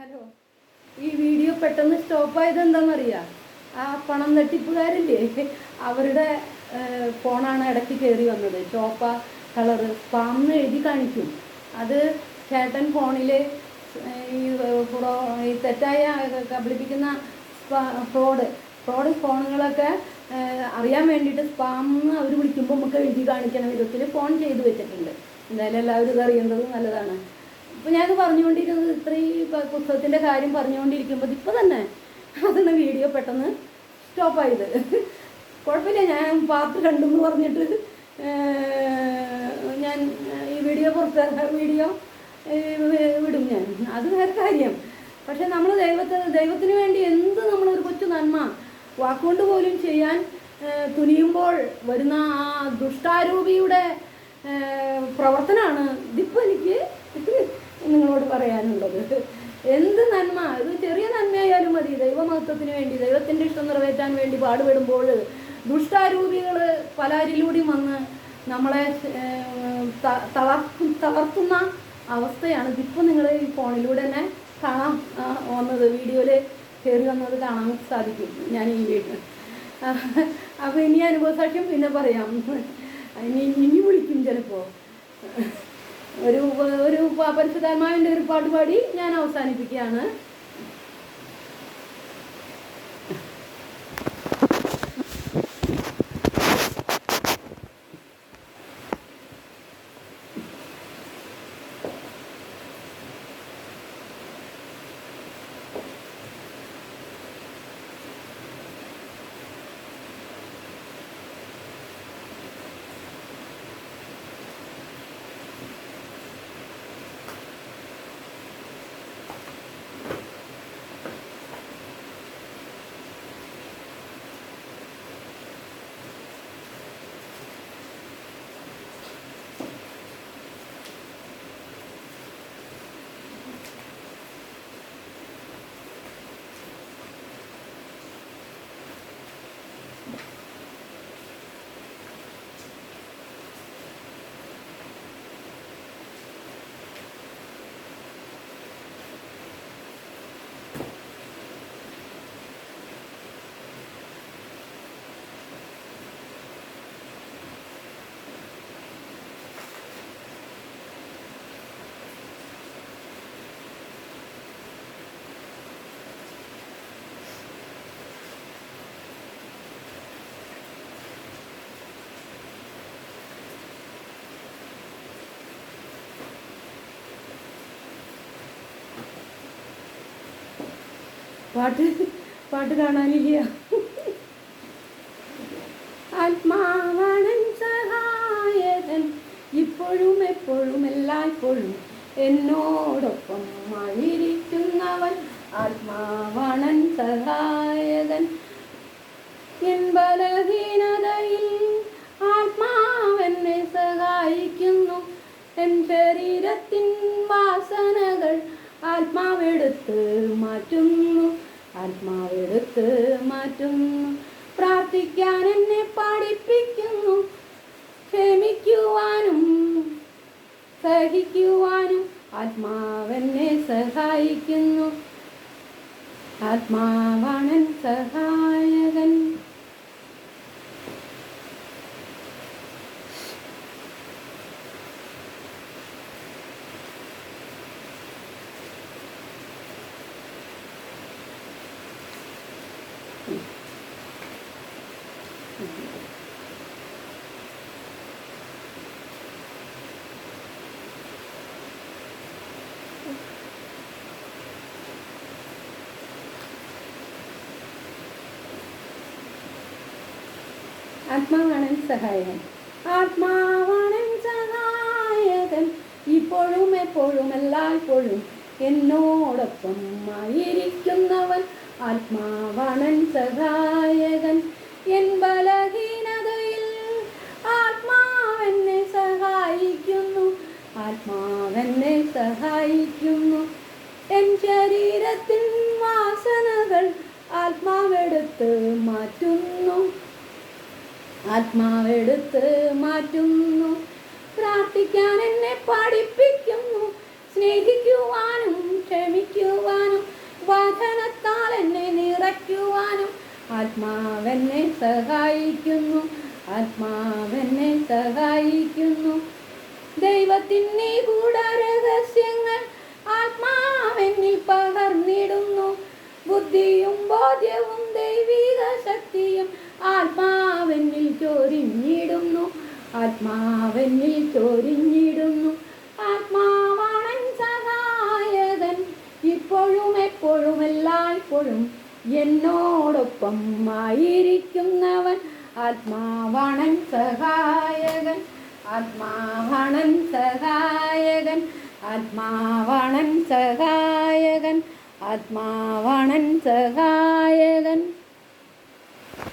Hello. ഈ video പെട്ടെന്ന് stop സ്റ്റോപ്പായത് എന്താണെന്നറിയാം ആ പണം തട്ടിപ്പുകാരില്ലേ അവരുടെ ഫോണാണ് ഇടയ്ക്ക് കയറി വന്നത്. ചോപ്പ കളറ്. സ്പാം എഴുതി കാണിക്കും. അത് ചേട്ടൻ ഫോണിൽ ഈ ഈ തെറ്റായ കബളിപ്പിക്കുന്ന ഫ്രോഡ്. ഫ്രോഡ് ഫോണുകളൊക്കെ അറിയാൻ വേണ്ടിയിട്ട് സ്പാമെന്ന് അവർ വിളിക്കുമ്പോൾ നമുക്ക് എഴുതി കാണിക്കണ. വിധത്തിൽ ഫോൺ ചെയ്തു വെച്ചിട്ടുണ്ട്. എന്തായാലും എല്ലാവരും ഇത് അറിയേണ്ടത് നല്ലതാണ്. ഇപ്പം ഞാനത് പറഞ്ഞുകൊണ്ടിരുന്നത് ഇത്രയും പുസ്തകത്തിന്റെ കാര്യം പറഞ്ഞുകൊണ്ടിരിക്കുമ്പോൾ ഇപ്പം തന്നെ അതാണ് വീഡിയോ പെട്ടെന്ന് സ്റ്റോപ്പായത്. കുഴപ്പമില്ല ഞാൻ പാർട്ട് കണ്ടെന്ന് പറഞ്ഞിട്ട് ഞാൻ ഈ വീഡിയോ പുറത്ത് വീഡിയോ വിടും ഞാൻ. അത് വേറെ കാര്യം. പക്ഷെ നമ്മൾ ദൈവത്തെ ദൈവത്തിന് വേണ്ടി എന്ത് നമ്മളൊരു കൊച്ചു നന്മ വാക്കുകൊണ്ട് പോലും ചെയ്യാൻ തുനിയുമ്പോൾ വരുന്ന ആ ദുഷ്ടാരൂപിയുടെ പ്രവർത്തനമാണ് ഇതിപ്പോൾ എനിക്ക് നിങ്ങളോട് പറയാനുള്ളത്. എന്ത് നന്മ? ഇത് ചെറിയ നന്മയായാലും മതി. ദൈവമഹത്വത്തിന് വേണ്ടി ദൈവത്തിന്റെ ഇഷ്ടം നിറവേറ്റാൻ വേണ്ടി പാടുപെടുമ്പോൾ ദുഷ്ടാരൂപികൾ പലരിലൂടെയും വന്ന് നമ്മളെ തളർത്തുന്ന അവസ്ഥയാണ്. ഇതിപ്പോൾ നിങ്ങൾ ഈ ഫോണിലൂടെ തന്നെ കാണാൻ വന്നത് വീഡിയോയിൽ കയറി വന്നത് കാണാൻ സാധിക്കും ഞാൻ ഈ വീട്ടിൽ അപ്പോൾ ഇനി അനുഭവസാക്ഷ്യം പിന്നെ പറയാം. ഇനി ഇനി വിളിക്കും ചിലപ്പോൾ ഒരു ഒരു പരിശുദ്ധമായ ഒരു പാട്ട് പാടി ഞാൻ അവസാനിപ്പിക്കുകയാണ്. പാട്ട് പാട്ട് കാണാനില്ല. ആത്മാവണൻ സഹായകൻ ഇപ്പോഴും എപ്പോഴും എല്ലായ്പ്പോഴും എന്നോടൊപ്പം ആയിരിക്കുന്നവൻ ആത്മാവണൻ സഹായകൻ എൻ ബലഹീനതയിൽ ആത്മാവെന്നെ സഹായിക്കുന്നു. എൻ ശരീരത്തിൻ വാസനകൾ ആത്മാവെടുത്ത് മാറ്റുന്നു. ആത്മാവെടുത്ത് മാറ്റുന്നു. പ്രാർത്ഥിക്കാൻ എന്നെ പഠിപ്പിക്കുന്നു. ക്ഷമിക്കുവാനും സഹിക്കുവാനും ആത്മാവെന്നെ സഹായിക്കുന്നു. ആത്മാവാണൻ സഹായകൻ. ആത്മാവാണൻ സഹായകൻ. ആത്മാവാണൻ സഹായകൻ. ഇപ്പോഴും എപ്പോഴും എല്ലായ്പ്പോഴും എന്നോടൊപ്പം ആയിരിക്കുന്നവൻ ആത്മാവാണൻ സഹായകൻ എൻ ബലഹീനതയിൽ. ആത്മാവെന്നെ സഹായിക്കുന്നു ആത്മാവെന്നെ സഹായിക്കുന്നു. എൻ ശരീരത്തിൻ വാസനകൾ ആത്മാവെടുത്ത് മാറ്റുന്നു ആത്മാവെടുത്ത് മാറ്റുന്നു. പ്രാർത്ഥിക്കാൻ എന്നെ പഠിപ്പിക്കുന്നു സ്നേഹിക്കുവാനും ക്ഷമിക്കുവാനും. വചനത്താൽ എന്നെ നിറയ്ക്കുവാനും ആത്മാവെന്നെ സഹായിക്കുന്നു ആത്മാവെന്നെ സഹായിക്കുന്നു. ദൈവത്തിൻ കൂട രഹസ്യങ്ങൾ ആത്മാവെന്നിൽ പകർന്നിടുന്നു. ബുദ്ധിയും ബോധ്യവും ദൈവിക ശക്തിയും ആത്മാവെന്നിൽ ചോരിഞ്ഞിടുന്നു. ആത്മാവെന്നിൽ ചോരിഞ്ഞിടുന്നു. എന്നോടൊപ്പം ആയിരിക്കുന്നവൻ. ആത്മാവണൻ സഹായകൻ. ആത്മാവണൻ സഹായകൻ. ആത്മാവണൻ സഹായകൻ. ആത്മാവണൻ സഹായകൻ.